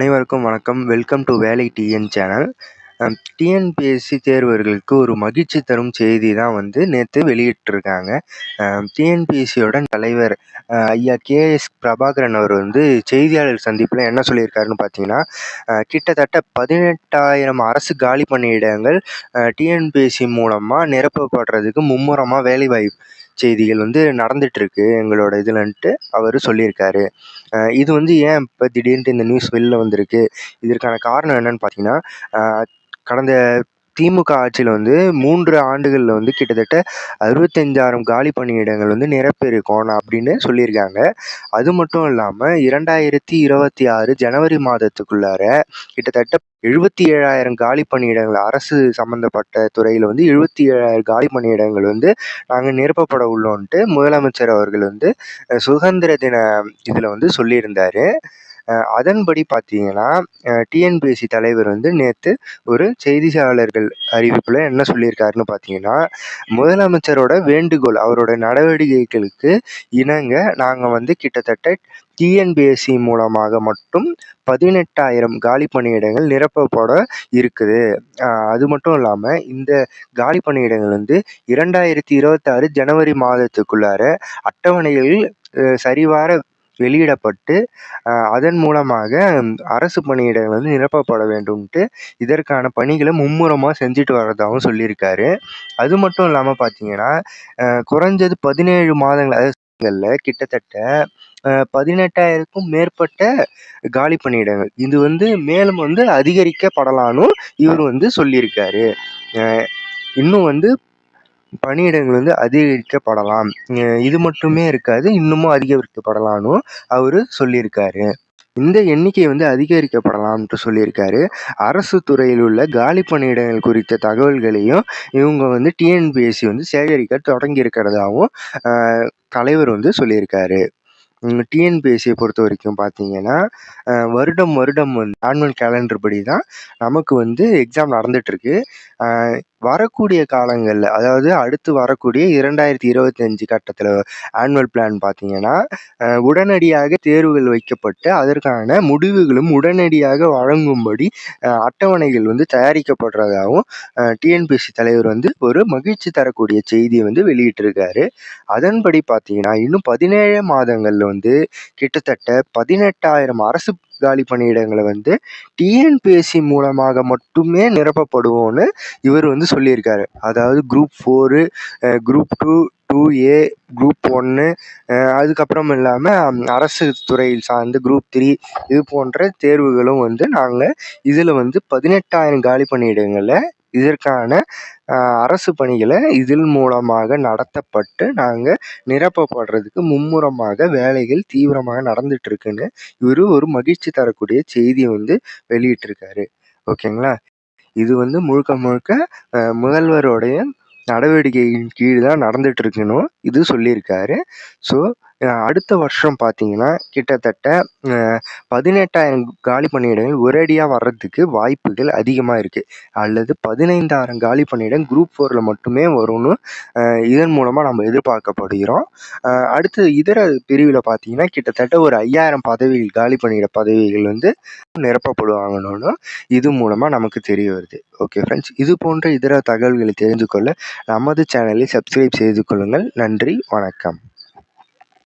அனைவருக்கும் வணக்கம். Welcome to Velai TN channel TNPSC தேர்வர்களுக்கு ஒரு மகிழ்ச்சி தரும் செய்தி தான் வந்து நேற்று வெளியிட்டிருக்காங்க. டிஎன்பிஎஸ்சியோட தலைவர் ஐயா கேஎஸ் பிரபாகரன் அவர் வந்து செய்தியாளர் சந்திப்பில் என்ன சொல்லியிருக்காருன்னு பார்த்தீங்கன்னா கிட்டத்தட்ட பதினெட்டாயிரம் அரசு காலி பணியிடங்கள் டிஎன்பிஎஸ்சி மூலமாக நிரப்பப்படுறதுக்கு மும்முரமாக வேலைவாய்ப்பு செய்திகள் வந்து நடந்துகிட்ருக்கு எங்களோட இதுலன்ட்டு அவர் சொல்லியிருக்காரு. இது வந்து ஏன் இப்போ திடீர்னுட்டு இந்த நியூஸ் வெளில வந்திருக்கு? இதற்கான காரணம் என்னென்னு பார்த்தீங்கன்னா கடந்த திமுக ஆட்சியில் வந்து மூன்று ஆண்டுகளில் வந்து கிட்டத்தட்ட அறுபத்தஞ்சாயிரம் காலி பணியிடங்கள் வந்து நிரப்பியிருக்கோம் அப்படின்னு சொல்லியிருக்காங்க. அது மட்டும் இல்லாமல் இரண்டாயிரத்தி இருபத்தி ஆறு ஜனவரி மாதத்துக்குள்ளார கிட்டத்தட்ட எழுபத்தி ஏழாயிரம் காலி பணியிடங்கள் அரசு சம்மந்தப்பட்ட துறையில் வந்து எழுபத்தி ஏழாயிரம் காலி பணியிடங்கள் வந்து நாங்கள் நிரப்பப்பட உள்ளோன்ட்டு முதலமைச்சர் அவர்கள் வந்து சுதந்திர தின இதில் வந்து சொல்லியிருந்தார். அதன்படி பார்த்தீங்கன்னா டிஎன்பிஎஸ்சி தலைவர் வந்து நேற்று ஒரு செய்தியாளர்கள் அறிவிப்பில் என்ன சொல்லியிருக்காருன்னு பார்த்தீங்கன்னா முதலமைச்சரோட வேண்டுகோள் அவரோட நடவடிக்கைகளுக்கு இணங்க நாங்கள் வந்து கிட்டத்தட்ட டிஎன்பிஎஸ்சி மூலமாக மட்டும் பதினெட்டாயிரம் காலி பணியிடங்கள் நிரப்பப்பட இருக்குது. அது மட்டும் இல்லாமல் இந்த காலி பணியிடங்கள் வந்து இரண்டாயிரத்தி இருபத்தாறு ஜனவரி மாதத்துக்குள்ளார அட்டவணைகளில் சரிவார வெளியிடப்பட்டு அதன் மூலமாக அரசு பணியிடங்கள் வந்து நிரப்பப்பட வேண்டும்ன்ட்டு இதற்கான பணிகளை மும்முரமாக செஞ்சுட்டு வர்றதாகவும் சொல்லியிருக்காரு. அது மட்டும் இல்லாமல் பார்த்தீங்கன்னா குறைஞ்சது பதினேழு மாதங்கள் கிட்டத்தட்ட பதினெட்டாயிரக்கும் மேற்பட்ட காலி பணியிடங்கள். இது வந்து மேலும் வந்து அதிகரிக்கப்படலான்னு இவர் வந்து சொல்லியிருக்காரு. இன்னும் வந்து பணியிடங்கள் வந்து அதிகரிக்கப்படலாம். இது மட்டுமே இருக்காது இன்னமும் அதிகரிக்கப்படலான்னு அவர் சொல்லியிருக்காரு. இந்த எண்ணிக்கை வந்து அதிகரிக்கப்படலாம்ன்ட்டு சொல்லியிருக்காரு. அரசு துறையில் உள்ள காலி பணியிடங்கள் குறித்த தகவல்களையும் இவங்க வந்து டிஎன்பிஎஸ்சி வந்து சேகரிக்க தொடங்கி இருக்கிறதாகவும் தலைவர் வந்து சொல்லியிருக்காரு. டிஎன்பிஎஸ்சியை பொறுத்த வரைக்கும் பார்த்தீங்கன்னா வருடம் வருடம் வந்து ஆனுவல் கேலண்டர் படி தான் நமக்கு வந்து எக்ஸாம் நடந்துகிட்ருக்கு வரக்கூடிய காலங்களில் அதாவது அடுத்து வரக்கூடிய இரண்டாயிரத்தி இருபத்தஞ்சி கட்டத்தில் ஆனுவல் பிளான் பார்த்தீங்கன்னா உடனடியாக தேர்வுகள் வைக்கப்பட்டு அதற்கான முடிவுகளும் உடனடியாக வழங்கும்படி அட்டவணைகள் வந்து தயாரிக்கப்படுறதாகவும் டிஎன்பிஎஸ்சி தலைவர் வந்து ஒரு மகிழ்ச்சி தரக்கூடிய செய்தியை வந்து வெளியிட்டிருக்காரு. அதன்படி பார்த்தீங்கன்னா இன்னும் பதினேழு மாதங்களில் வந்து கிட்டத்தட்ட பதினெட்டாயிரம் அரசு காலி பணியிடங்களை வந்து டிஎன்பிஎஸ்சி மூலமாக மட்டுமே நிரப்பப்படுவோம்னு இவர் வந்து சொல்லியிருக்காரு. அதாவது group four group two two A group ஒன்று அதுக்கப்புறம் இல்லாமல் அரசு துறையில் சார்ந்து குரூப் த்ரீ இது போன்ற தேர்வுகளும் வந்து நாங்கள் இதில் வந்து பதினெட்டாயிரம் காலி பணியிடங்களை இதற்கான அரசு பணிகளை இதில் மூலமாக நடத்தப்பட்டு நாங்கள் நிரப்பப்படுறதுக்கு மும்முரமாக வேலைகள் தீவிரமாக நடந்துகிட்ருக்குன்னு இவர் ஒரு மகிழ்ச்சி தரக்கூடிய செய்தியை வந்து வெளியிட்டிருக்காரு. ஓகேங்களா? இது வந்து முழுக்க முழுக்க முதல்வருடைய நடவடிக்கையின் கீழ் தான் நடந்துகிட்ருக்கணும் இது சொல்லியிருக்காரு. ஸோ அடுத்த வருஷம் பார்த்தீங்கன்னா கிட்டத்தட்ட பதினெட்டாயிரம் காலி பணியிடங்கள் ஒரேடியாக வர்றதுக்கு வாய்ப்புகள் அதிகமாக இருக்குது அல்லது பதினைந்தாயிரம் காலி பணியிடம் குரூப் ஃபோரில் மட்டுமே வரும்னு இதன் மூலமாக நம்ம எதிர்பார்க்கப்படுகிறோம். அடுத்து இதர பிரிவில் பார்த்தீங்கன்னா கிட்டத்தட்ட ஒரு ஐயாயிரம் பதவிகள் காலி பணியிட பதவிகள் வந்து நிரப்பப்படுவாங்கன்னு இது மூலமாக நமக்கு தெரிய வருது. ஓகே ஃப்ரெண்ட்ஸ் இது போன்ற இதர தகவல்களை தெரிந்து கொள்ள நமது சேனலை சப்ஸ்கிரைப் செய்து கொள்ளுங்கள். நன்றி வணக்கம்.